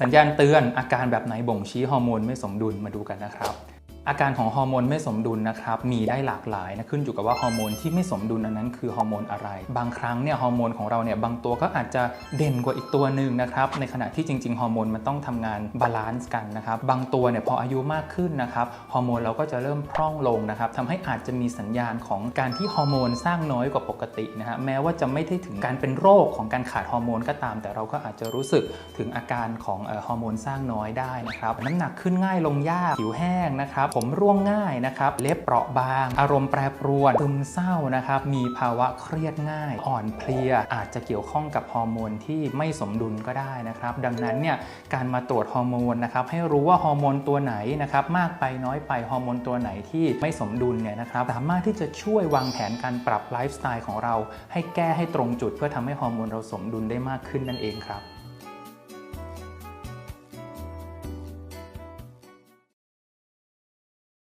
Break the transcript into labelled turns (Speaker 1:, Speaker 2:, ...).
Speaker 1: สัญญาณเตือนอาการแบบไหนบ่งชี้ฮอร์โมนไม่สมดุลมาดูกันนะครับ อาการของฮอร์โมนไม่สมดุลนะครับมีได้หลากหลายนะขึ้นอยู่กับว่าฮอร์โมนที่ไม่สมดุลอันนั้นคือฮอร์โมนอะไร บางครั้งเนี่ยฮอร์โมนของเราเนี่ยบางตัวก็อาจจะเด่นกว่าอีกตัวหนึ่งนะครับในขณะที่จริงๆฮอร์โมนมันต้องทำงานบาลานซ์กันนะครับบางตัวเนี่ยพออายุมากขึ้นนะครับฮอร์โมนเราก็จะเริ่มพร่องลงนะครับทำให้อาจจะมีสัญญาณของการที่ฮอร์โมนสร้างน้อยกว่าปกตินะฮะแม้ว่าจะไม่ได้ถึงการเป็นโรคของการขาดฮอร์โมนก็ตาม แต่เราก็อาจจะรู้สึกถึงอาการของเอ่อฮอร์โมนสร้างน้อยได้นะครับน้ำหนักขึ้นง่ายลงยากผิวแห้งนะครับผมร่วงง่ายนะครับ เล็บเปราะบาง อารมณ์แปรปรวนซึมเศร้านะครับ มีภาวะเครียดง่าย อ่อนเพลีย อาจจะเกี่ยวข้องกับฮอร์โมนที่ไม่สมดุลก็ได้นะครับ ดังนั้นเนี่ยการมาตรวจฮอร์โมนนะครับ ให้รู้ว่าฮอร์โมนตัวไหนนะครับมากไปน้อยไปฮอร์โมนตัวไหนที่ไม่สมดุลเนี่ยนะครับสามารถที่จะช่วยวางแผนการปรับไลฟ์สไตล์ของเรา ให้แก้ให้ตรงจุดเพื่อทำให้ฮอร์โมนเราสมดุลได้มากขึ้นนั่นเองครับ